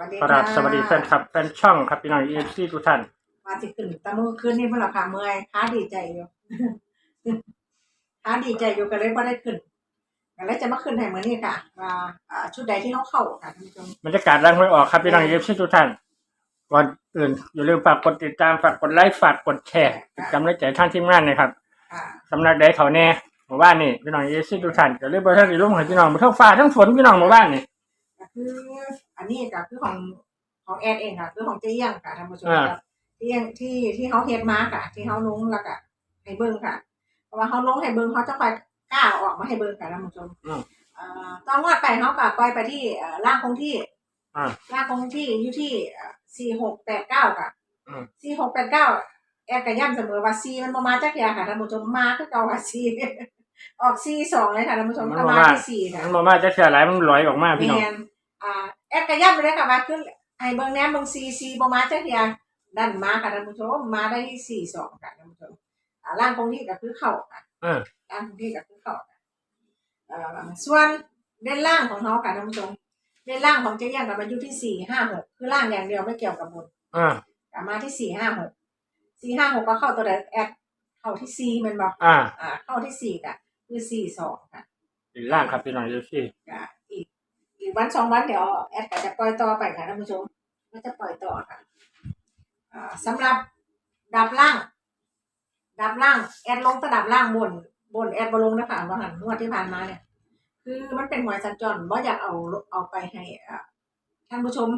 วัสดีครับค่ะสวัสดีแฟนคลับแฟนช่องครับพี่น้องเอฟซีทุกท่านมาสิขึ้นแตะมือขึ้นนี่เมื่อราคาเมื่อยค้าดีใจอยู่ค้าดีใจอยู่ก็เลยพอได้ขึ้นก็เลยจะมาขึ้นให้เหมือนนี่ค่ะว่าอ่าชุดใดที่เขาเข้าค่ะท่านผู้ชมบรรยากาศรังไม่ออกครับพี่น้องเอฟซีทุกท่านก่อนอื่นอย่าลืมฝากกดติดตามฝากกดไลค์ฝากกดแชร์เป็นกำลังใจท่านทีมงานนะครับค่ะสำนักใดเขาแน่หมู่บ้านนี่พี่น้องเอฟซีทุกท่านก็เลยบ่ท่านได้ลงให้พี่น้องทั้งฟ้าทั้งฝนพี่น้องหมู่บ้านนี่ก็ คืออันนี้ก็คือของของแอดเองค่ะคือของเจ๊เอี้ยงค่ะท่านผู้ชมอ่าครับที่เอี้ยงที่ที่เขาเฮ็ดมาค่ะ ที่เขาลงแล้วก็ให้เบิ่งค่ะ เพราะว่าเขาลงให้เบิ่งเขาจะคอยกล้าเอาออกมาให้เบิ่งค่ะท่านผู้ชมอืมอ่าตอนงวดไปเขาก็ปล่อยไปที่เอ่อล่างคงที่อ่าล่างคงที่อยู่ที่สี่หกแปดเก้าค่ะอืมสี่หกแปดเก้าแอดกระย่ำเสมอว่าซีมันบ่มาจากยาค่ะท่านผู้ชมมาคือเก่าค่ะซีออกซีสองเลยค่ะท่านผู้ชมมันก็บ่มามาที่สี่ค่ะมันบ่มาจะเสียหลายมันลอยออกมาพี่น้องแมน อ่าแอดกระย่ำไปเลยค่ะว่าขึ้นไอ้เบิ่งแหนมเบิ่งซีซีบ่มาจากยาดันมาค่ะท่านผู้ชมมาได้ที่สี่สองค่ะท่านผู้ชมอ่าล่างคงที่ก็คือเข่าค่ะเออล่างคงที่ก็คือเข่าค่ะเอ่อส่วนเด่นล่างของเขาค่ะท่านผู้ชมเด่นล่างของเจ๊ย่างกับมาอยู่ที่สี่ห้าหกคือล่างอย่างเดียวไม่เกี่ยวกับบนอ่ากลับมาที่สี่ห้าหกสี่ห้าหกก็เข้าตัวใดแอดเข้าที่สี่มันบอกอ่าอ่า เข้าที่สี่ก็คือสี่สองค่ะอีกล่างครับพี่น้องเอฟซีก็อีก อีกวันสองวันเดี๋ยวแอดก็จะปล่อยต่อไปค่ะท่านผู้ชมก็จะปล่อยต่อค่ะอ่าสำหรับดับล่าง ดับล่าง แอดลงแตะดับล่างบน บนแอดบลงนะคะว่าหันงวดที่ผ่านมาเนี่ย คือมันเป็นหวยสัญจรว่าอยากเอาเอาไปให้อ่าท่านผู้ชม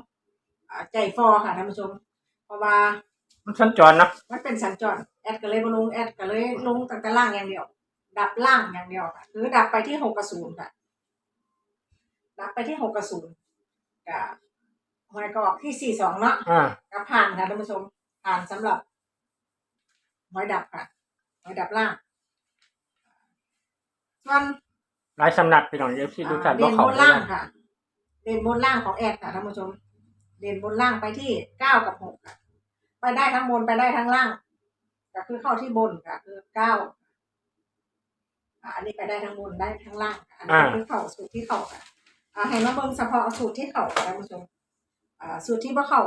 อ่าใจฟอค่ะท่านผู้ชม เพราะว่ามันสัญจรเนาะมันเป็นสัญจรแอดก็เลยมาลงแอดก็เลยลงตั้งแต่ล่างอย่างเดียว ดับล่างอย่างเดียวค่ะ หรือดับไปที่หกกระศูนย์ค่ะ ดับไปที่หกกระศูนย์กับหวยก็ออกที่สี่สองเนาะอ่าก็ผ่านค่ะท่านผู้ชมผ่านสำหรับหวยดับค่ะหวยดับล่างส่วน หลายสำนักพี่น้องเอฟซีทุกท่านเด่บ่นเข้าบนเลยล่างนะค่ะ เด่นบนล่างของแอดค่ะท่านผู้ชม เด่นบนล่างไปที่เก้ากับหกค่ะ ไปได้ทั้งบนไปได้ทั้งล่างก็คือเข้าที่บนค่ะ คือเก้าอ่าอันนี้ไปได้ทั้งบนได้ทั้งล่างค่ะอันนี้คือเข้าสูตรที่เข้าค่ะ อ่าให้มาเบิ่งเฉพาะสูตรที่เข้าค่ะท่านผู้ชมอ่าสูตรที่บ่เข้า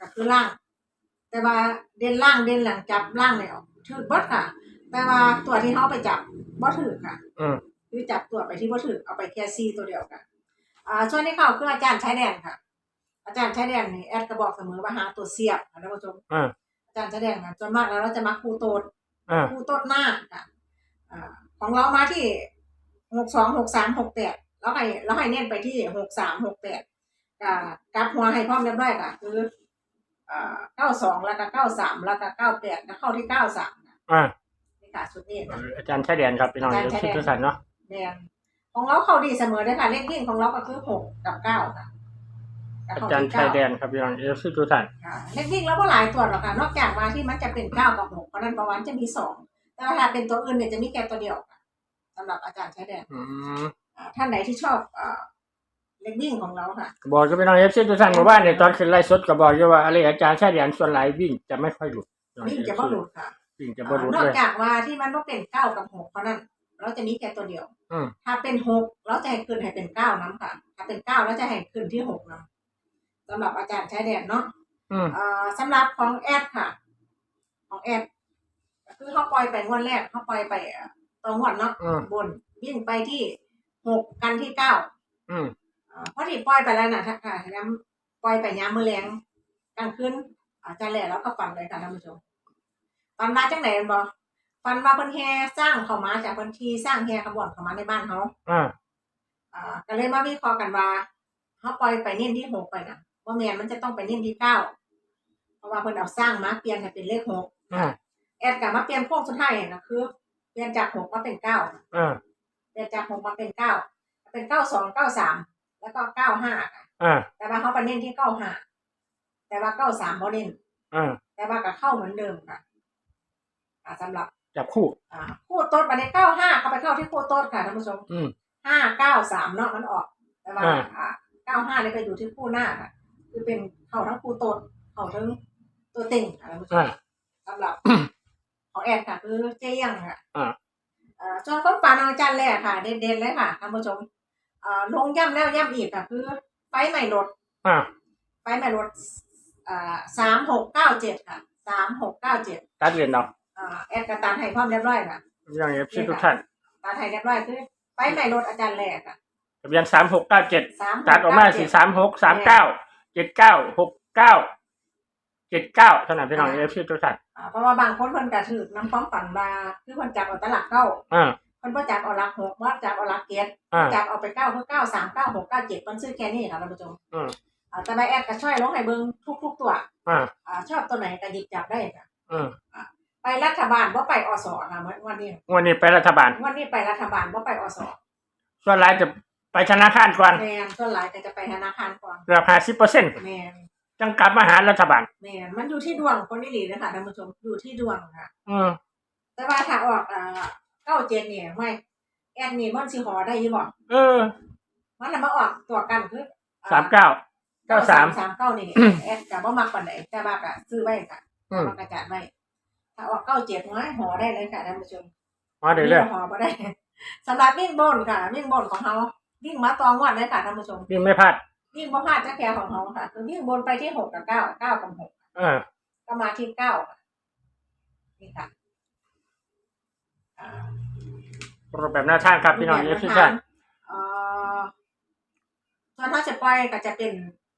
ก็คือล่าง แต่ว่าเด่นล่างเด่นหลังจับล่างแล้วถือเบิดค่ะ แต่ว่าตัวที่เขาไปจับบ่ถือค่ะอืมคือจับตัวไปที่บ่ถือเอาไปแค่ซีตัวเดียวค่ะอ่าช่วงที่เข้าคืออาจารย์ชายแดนค่ะ อาจารย์ชายแดนนี่แอดก็บอกเสมอว่าหาตัวเสียบค่ะท่านผู้ชมอ่าอาจารย์ชายแดนนะจนมากแล้วเราจะมาครูโตดอ่าครูโตดหน้าค่ะอ่าของเรามาที่หกสองหกสามหกแปด แล้วให้แล้วให้เน้นไปที่หกสามหกแปดกับกับหัวให้พร้อมเรียบร้อยค่ะคืออ่าเก้าสองแล้วก็เก้าสามแล้วก็เก้าแปดแล้วเข้าที่เก้าสามค่ะอ่านี่ค่ะชุดนี้ค่ะอาจารย์ชายแดนครับพี่น้องเอฟซีทุกท่านเนาะแดงของเราเข้าดีเสมอเลยค่ะเลขวิ่งของเราก็คือหกกับเก้าค่ะก็อาเข้จารย์ที่ชายเก้แดนครับพี่น้องเอฟซีทุกท่านค่ะเลขวิ่งแล้วก็หลายตัวหรอกค่ะนอกจากว่าที่มันจะเป็นเก้ากับหกเพราะนั้นประวันจะมีสองแต่ว่าถ้าเป็นตัวอื่นเนี่ยจะมีแค่ตัวเดียวค่ะสำหรับอาจารย์ชายแดนอืมอ่า ท่านไหนที่ชอบอ่าเลขวิ่งของเราค่ะ บอกกับพี่น้องเอฟซีทุกท่านหมู่บ้านเนี่ยตอนขึ้นไล่สดก็บอกอยู่ว่าอะไรอาจารย์ชายแดนส่วนหลายวิ่งจะไม่ค่อยหลุดวิ่งจะบ่หลุดค่ะวิ่งจะบ่หลุดนอกเลยจากว่าที่มันต้องเป็นเก้ากับหกเพราะนั้นเราจะมีแค่ตัวเดียวอืมถ้าเป็นหกเราจะให้ขึ้นให้เป็นเก้าน้ำค่ะ ถ้าเป็นเก้าเราจะให้ขึ้นที่หกน้ำสำหรับอาจารย์ชายแดนเนาะอืมเอ่อสำหรับของแอดค่ะ ของแอดก็คือเขาปล่อยไปงวดแรกเขาปล่อยไปเอ่อต่องวดเนาะอืมบนวิ่งไปที่ หกกันที่เก้าอืมอ่าพอที่ปล่อยไปแล้วนะถ้าค่ะย้ำปล่อยไปย้ำมือแรงกลางคืนอาจารย์แหล่แล้วก็ฟันเลยค่ะท่านผู้ชมฟันมาจังไหนกันบอฟันมาเพิ่นแฮสร้างเขามาจากบัญชีสร้างแฮขบวนเขามาในบ้านเขาอ่าอ่าก็เลยมาวิเคราะห์กันว่าเขาปล่อยไปเน้นที่หกไปนะว่าแมนมันจะต้องไปเน้นที่เก้าเพราะว่าเพิ่นเอาสร้างมาเปลี่ยนให้เป็นเลขหกอ่าแอดกับมาเปลี่ยนโค้งสุดท้ายนะคือ เปลี่ยนจากหกมาเป็นเก้าอ่า เปลี่ยนจากหกมาเป็นเก้าเป็นเก้าสองเก้าสามแล้วก็เก้าห้าค่ะอ่าแต่ว่าเขาไปเน้นที่เก้าห้าแต่ว่าเก้าสามเขาเน้นอ่าแต่ว่าก็เข้าเหมือนเดิมค่ะอ่าสำหรับจับคู่อ่าคู่โต๊ดไปในเก้าห้าเขาไปเข้าที่คู่โต๊ดค่ะท่านผู้ชมอืมห้าเก้าสามเนาะมันออก แต่ว่าอ่าอ่าเก้าห้าเลยไปอยู่ที่คู่หน้าค่ะ คือเป็นเข้าทั้งคู่โต๊ดเข้าทั้งตัวเต็งค่ะท่านผู้ชมอ่าสำหรับของแอดค่ะคือเจ๊ยังค่ะ อ่าเอ่อช่วงต้นปานอาจารย์แรกค่ะ เด่นๆเลยค่ะท่านผู้ชมเอ่อลงย่ำแล้วย่ำอีกค่ะคือไฟใหม่รถอ่าไปแม่รถอ่าสามหกเก้าเจ็ดค่ะสามหกเก้าเจ็ดตัดเรียนเนาะอ่าแอดกระตันให้ความเรียบร้อยค่ะพี่น้องเอฟซีทุกท่านตันให้เรียบร้อยคือไปแม่รถอาจารย์แรกค่ะทะเบียนสามหกเก้าเจ็ดสามตัดออกมาสี่สามหกสามเก้าเจ็ดเก้าหกเก้า เจ็ดเก้าเท่านั้นพี่น้องเอฟซีทุกท่านอ่าเพราะว่าบางคนเพิ่นกระถือน้ำความฝันมาคือเพิ่นจับเอาแตหลักเก้าอ่า เพิ่นบ่จับเอาหลักหกบ่จับเอาหลักเจ็ดอ่าจับเอาไปเก้าคือเก้าสามเก้าหกเก้าเจ็ดเพิ่นซื้อแค่นี้ค่ะท่านผู้ชมอืม อ่าแต่ใบแอดก็ช่วยลงให้เบิ่งทุกๆตัวอ่าอ่าชอบตัวไหนก็หยิบจับได้ค่ะอืมไปรัฐบาลบ่ไปอสค่ะวันนี้วันนี้ไปรัฐบาล วันนี้ไปรัฐบาลบ่ไปอสส่วนรายจะไปธนาคารก่อนแมนส่วนหลายก็จะไปธนาคารก่อนเกือบห้าสิบเปอร์เซ็นต์แมน จังกลับมาหารัฐบาลแมนมันอยู่ที่ดวงคนนี่หลีเลยค่ะท่านผู้ชมอยู่ที่ดวงค่ะ อืมแต่ว่าถ้าออกอ่าเก้าเจ็ดเนี่ยไม่แอนนี่มันสิหอได้อยี่บ่เออมันน่ะมาออกตัวกันคือสามเก้าเก้าสาม สามเก้านี่แอนก็บ่มักปานใดแต่ว่าก็ซื้อไว้ค่ะอืม มันกระจาดไว้ถ้าออกเก้าเจ็ดน้อยหอได้เลยค่ะท่านผู้ชมมาเดี๋ยวเรื่อยหอบ่ได้สำหรับวิ่งบนค่ะวิ่งบนของเขาวิ่งมาตองวัดเลยค่ะท่านผู้ชม วิ่งไม่พลาด วิ่งบ่พลาดจักแคของเขาค่ะคือวิ่งบนไปที่หกกับเก้าเก้ากับหกเออก็มาที่เก้าค่ะนี่ค่ะอ่ารูปแบบหน้าทางครับพี่น้องเอฟซีท่านเอ่อส่วนถ้าจะปล่อยก็จะเป็น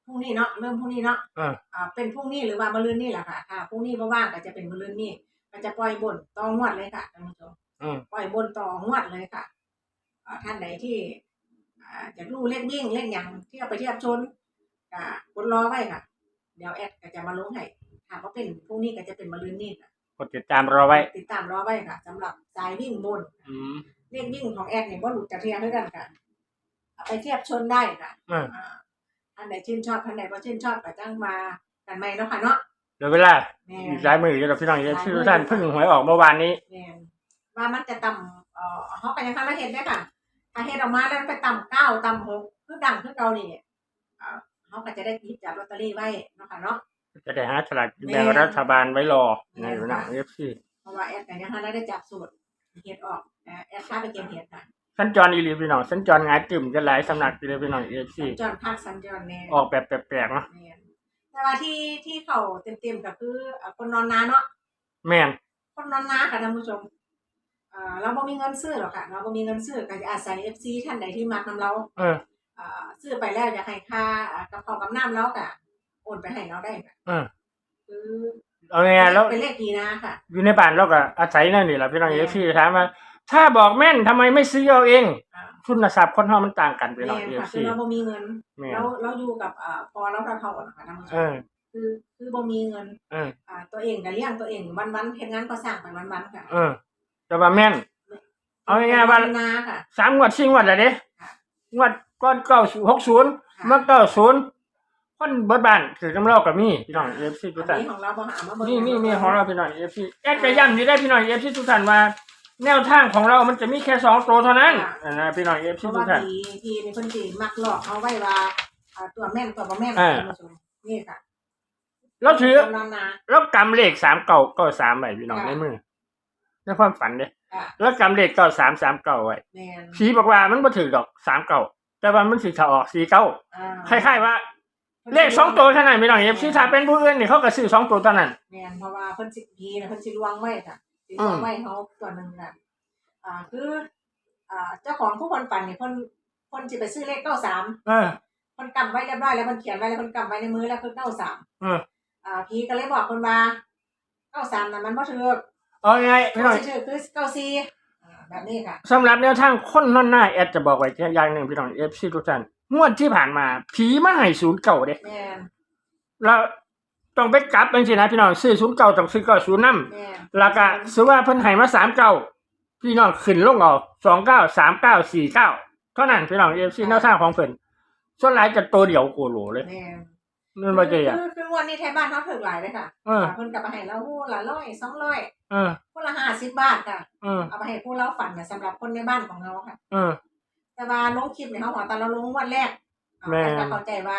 พรุ่งนี้เนาะเริ่มพรุ่งนี้เนาะเอออ่าเป็นพรุ่งนี้หรือว่ามะรืนนี่แหละค่ะค่ะพรุ่งนี้บ่ว่างก็จะเป็นมะรืนนี่ก็จะปล่อยบนต่องวดเลยค่ะท่านผู้ชมอืมปล่อยบนต่องวดเลยค่ะอ่าท่านไหนที่อ่า จะรู้เลขวิ่งเลขหยังที่เอาไปเทียบชนอ่ากดรอไว้ค่ะ เดี๋ยวแอดก็จะมาลงให้ถามว่าเป็นพรุ่งนี้ก็จะเป็นมะรืนนี่ค่ะกดติดตามรอไว้ ติดตามรอไว้ค่ะสำหรับสายวิ่งบนอืมเลขวิ่งของแอดเนี่ยว่าหลุดจากเทียบด้วยกันค่ะเอาไปเทียบชนได้ค่ะอืมอ่าท่านไหนชื่นชอบท่านไหนบ่ชื่นชอบก็จ้างมากันใหม่เนาะค่ะเนาะเดี๋ยวเวลาแม่อีกหลายมืออยู่แล้วพี่น้องเอฟซีทุกท่านเพิ่งหวยออกเมื่อวานนี้ แม่นว่ามันจะต่ำเอ่อเขาก็ยังทำได้เห็นได้อค่ะ ถ้าเห็นออกมาแล้วมันไปต่ำเก้าต่ำหกคือดังคือเก่านี่อ่าเขาก็จะได้หยิบจับลอตเตอรี่ไว้เนาะค่ะเนาะจะได้หาฉลากกินแบ่งรัฐบาลไว้รอในอยู่นะเอฟซีเพราะว่าแอดกันยังทำได้จับสูตรเห็ดออกนะแอดค้าไปเก็บเห็ดค่ะสัญจรอีหลีพี่น้องสัญจรหงายตึมกันหลายสำนักไปเลยพี่น้องเอฟซีจอนพักสัญจรแน่ออกแบบแปลกๆเนาะแม่นแต่ว่าที่ที่เขาเต็มๆก็คืออ่าคนนอนนาเนาะแม่นคนนอนนาค่ะท่านผู้ชมอ่า เราบ่มีเงินซื้อหรอกค่ะ เราบ่มีเงินซื้อก็จะอาศัย FC ท่านใดที่มักนํเราเอออ่าซื้อไปแล้วอยากให้ค่าอ่ากับข้าวกับน้ำเราก็โอนไปให้เราได้ค่ะเออคือเอาไงแล้วเป็นเลขดีนะค่ะอยู่ในบ้านเราก็อาศัยนั่นนี่แหละพี่น้องเอฟซีถามว่าถ้าบอกแม่นทำไมไม่ซื้อเอาเองอ่าทุนทรัพย์คนเฮามันต่างกันพี่น้องแม่นเอฟค่ะคืซีอเราบ่มีเงินแม่นเราเราอยู่กับอ่าพอเราเท่าๆกันนะคะท่านผู้ชเอมอคือคือบ่มีเงินเอออ่าตัวเองก็เลี้ยงตัวเองวันๆเฮ็ดงานก่อสร้างไปวันๆค่ะเออ แต่ว่าแม่น เอาง่ายๆว่านาค่ะ สามงวดสี่งวดแล้วเด้ค่ะงวดก้อนเก้าหกศูนย์ค่ะมาเก้าศูนย์คนเบิดบ้านถือกำเล่ากับมีพี่น้องเอฟซีทุกอัท่านนนี้ของเราบ่หามาเบิ่งนี่นี่นี่ของเราพี่น้องเอฟซีแอดกระย่ำอยู่ได้พี่น้องเอฟซีทุกท่านว่า แนวทางของเรามันจะมีแค่สองตัวเท่านั้นนะพี่น้องเอฟเพซีราะทุว่ากท่านทีทีนี่เพิ่นสิมักหลอกเอาไว้ว่าอ่าตัวแม่นตัวบ่แม่นอ่าท่านผู้ชมนี่ค่ะเราถือนอนนา แล้วกำเลขสามเก่าเก้าสามไว้พี่น้องค่ะ ในมือ ในความฝันเด้ค่ะแล้วกำเลขเก้าสามสามเก้าไว้แม่นผีบอกว่ามันบ่ถือดอกสามเก้าแต่ว่ามันสิถ้าออกสี่เก้าอ่าคล้ายๆว่า เลขสองตัวเท่านั้นพี่น้องเอฟซีถ้าเป็นผู้อื่นนี่เขาก็ซื้อสองตัวเท่านั้น แม่นเพราะว่าเพิ่นสิพีนะเพิ่นสิลวงไว้ค่ะสิลวงไว้เฮาตัวหนึงน่ะอ่าคืออ่าเจ้าของผู้คนฝันนี่เพิ่นเพิ่นสิไปซื้อเลข93เออ เพิ่นกำไว้เรียบร้อยแล้วเพิ่นเขียนไว้แล้วเพิ่นกำไว้ในมือแล้วคือ93 เออ อ่าพี่ก็เลยบอกเพิ่นว่า93น่ะมันบ่ถูก เอาไงพี่น้องสิถูกคือ94อ่าแบบนี้ค่ะ สำหรับแนวทางคนนอนหน้าแอดจะบอกไว้แค่อย่างหนึ่งพี่น้องเอฟซีทุกท่านงวดที่ผ่านมา ผีมาให้ศูนย์เก่าเด้แม่นเราต้องไปกลับเป็นสินะพี่น้องซื้อศูนย์เก่าต้องซื้อเก่าศูนย์นแม่นำแล้วก็ซื้อว่าเพิ่นให้มาสามเก่าพี่น้องขึ้นลงเอาสองเก้าสามเก้าสี่เก้าเท่านั้นพี่น้องเอฟซีแนวทางของเพิ่นส่วนหลายจะตัวเดียวโกโหลเลย แม่น นั่นว่าจะอย่าง คือคือวันนี้ไทยบ้านเขาถึกหลายเลยค่ะเออเพิ่นกลับมาให้เราผู้ละร้อยสองร้อยเออผู้ละห้าสิบบาทค่ะ เออเอาไปให้ผู้เราฝันเนี่ยสำหรับคนในบ้านของเราค่ะ เออ แต่ว่าลงคลิปเนี่ยเขาบอกตอนเราลงงวดแรกอ่าแม่แอดก็เข้าใจว่า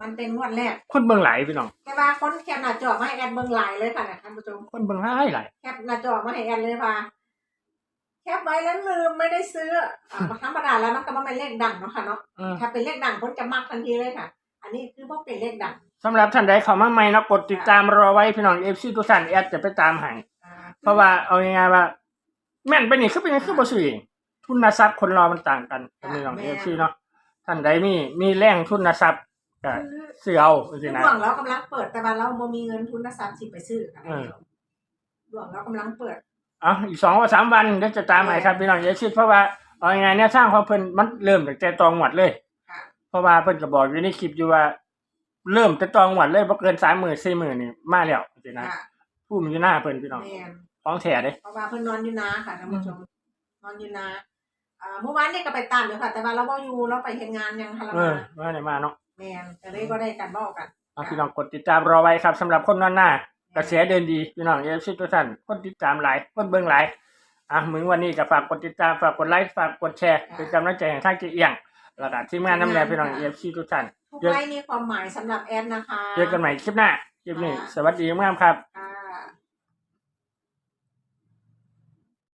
มันเป็นงวดแรก คนเบิ่งหลายพี่น้อง แต่ว่าคนแคปหน้าจอมาให้แอดเบิ่งหลายเลยค่ะนะท่านผู้ชมคนเบิ่งหลายหลายแคปหน้าจอมาให้แอดเลยว่าแคปไว้แล้วลืมไม่ได้ซื้ออ่าธรรมดาแล้วมันก็บ่เป็นเลขดังเนาะค่ะเนาะ เออถ้าเป็นเลขดังคนจะมักทันทีเลยค่ะ อันนี้คือพวกเป็นเลขดังสำหรับท่านใดเข้ามาใหม่เนาะกดติดตามรอไว้พี่น้องเอฟซีทุกท่านแอดจะไปตามให้อ่าเพราะว่าเอาง่ายๆว่า แม่นไปนี่คือเป็นยังคือบ่ซื้อเองทุนทรัพย์คนเรามันต่างกันพี่น้องเอฟซีเนาะท่านใดมีมีแรงทุนทรัพย์ก็คือซื้อเอาจคืริองๆนะ ดวงเรากำลังเปิดแต่ว่าเราบ่มีเงินทุนทรัพย์สิไปซื้อค่ะเออดวงเรากำลังเปิดอะอีกสองว่าสามวันเดี๋ยวจะตามใหม่ครับพี่น้องเอฟซีเพราะว่าเอาง่ายๆเนี่ยสร้างของเพิ่นมันเริ่มตั้งแต่ตองหวัดเลยค่ะ เพราะว่าเพิ่นก็บอกอยู่ในคลิปอยู่ว่า เริ่มแต่ตองหวัดเลยบ่เกินสามหมื่นสี่หมื่นนี่มาแล้วจริงๆนะค่ะผู้มีอยู่หน้าเพิ่นพี่น้องแม่นของแท้เด้เพราะว่าเพิ่นนอนอยู่นาค่ะท่านผู้ชมนอนอยู่นาอ่าเมื่อวานนี่ก็ไปตามอยู่ค่ะ แต่ว่าเราบ่อยู่เราไปเฮ็ดงานยังค่ะเราเออมาว่าได้มาเนาะแม่นก็เลยบ่ได้กันเว้ากันอะพี่น้องกดติดตามรอไว้ครับสำหรับคนนอนหน้ากระแสเดินดีพี่น้องเอฟซีทุกท่านคนติดตามหลายคนเบิ่งหลายอะมึงวันนี้ก็ฝากกดติดตามฝากกดไลค์ฝากกดแชร์เป็นกำลังใจให้ทางเจีเอียง แล้วก็ทีมงานน้ำแดงพี่น้องเอฟซีทุกท่านทุกไลน์มีความหมายสำหรับแอดนะคะ เจอกันใหม่คลิปหน้าคลิปนี้สวัสดีมากครับ